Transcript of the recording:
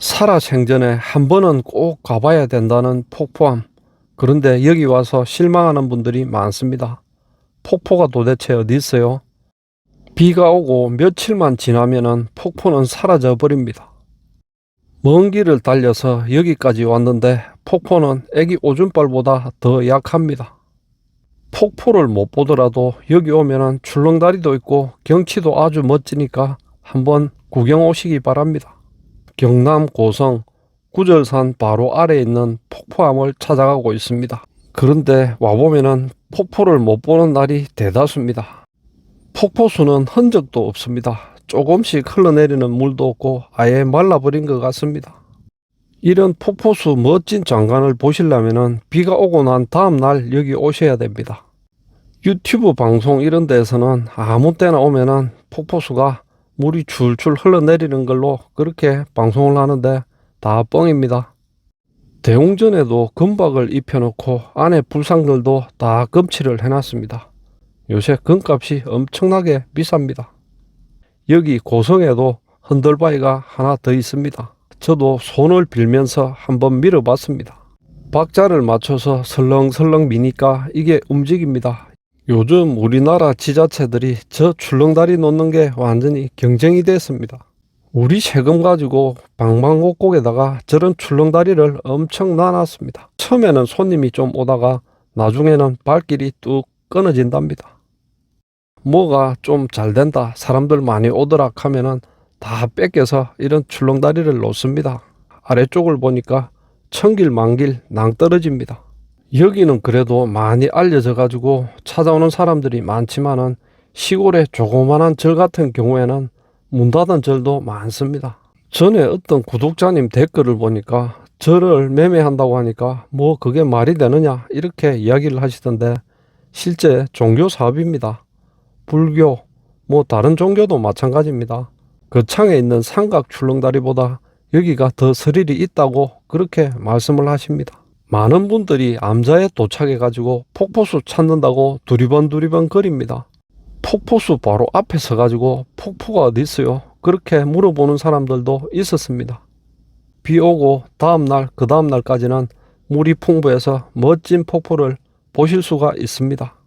살아생전에 한 번은 꼭 가봐야 된다는 폭포암. 그런데 여기 와서 실망하는 분들이 많습니다. 폭포가 도대체 어디 있어요? 비가 오고 며칠만 지나면은 폭포는 사라져 버립니다. 먼 길을 달려서 여기까지 왔는데 폭포는 애기 오줌발보다 더 약합니다. 폭포를 못 보더라도 여기 오면은 출렁다리도 있고 경치도 아주 멋지니까 한번 구경 오시기 바랍니다. 경남 고성 구절산 바로 아래에 있는 폭포암을 찾아가고 있습니다. 그런데 와보면은 폭포를 못 보는 날이 대다수입니다. 폭포수는 흔적도 없습니다. 조금씩 흘러내리는 물도 없고 아예 말라버린 것 같습니다. 이런 폭포수 멋진 장관을 보시려면은 비가 오고 난 다음 날 여기 오셔야 됩니다. 유튜브 방송 이런 데에서는 아무 때나 오면은 폭포수가 물이 줄줄 흘러내리는 걸로 그렇게 방송을 하는데 다 뻥입니다. 대웅전에도 금박을 입혀놓고 안에 불상들도 다 금칠을 해놨습니다. 요새 금값이 엄청나게 비쌉니다. 여기 고성에도 흔들바위가 하나 더 있습니다. 저도 손을 빌면서 한번 밀어봤습니다. 박자를 맞춰서 설렁설렁 미니까 이게 움직입니다. 요즘 우리나라 지자체들이 저 출렁다리 놓는 게 완전히 경쟁이 됐습니다. 우리 세금 가지고 방방곡곡에다가 저런 출렁다리를 엄청 놔놨습니다. 처음에는 손님이 좀 오다가 나중에는 발길이 뚝 끊어진답니다. 뭐가 좀 잘 된다, 사람들 많이 오더라 하면은 다 뺏겨서 이런 출렁다리를 놓습니다. 아래쪽을 보니까 천길 만길 낭떠러집니다. 여기는 그래도 많이 알려져 가지고 찾아오는 사람들이 많지만은 시골의 조그만한 절 같은 경우에는 문 닫은 절도 많습니다. 전에 어떤 구독자님 댓글을 보니까 절을 매매한다고 하니까 뭐 그게 말이 되느냐 이렇게 이야기를 하시던데 실제 종교 사업입니다. 불교 뭐 다른 종교도 마찬가지입니다. 그 창에 있는 삼각 출렁다리보다 여기가 더 스릴이 있다고 그렇게 말씀을 하십니다. 많은 분들이 암자에 도착해 가지고 폭포수 찾는다고 두리번 두리번 거립니다. 폭포수 바로 앞에 서 가지고 폭포가 어디 있어요? 그렇게 물어보는 사람들도 있었습니다. 비 오고 다음 날, 그 다음 날까지는 물이 풍부해서 멋진 폭포를 보실 수가 있습니다.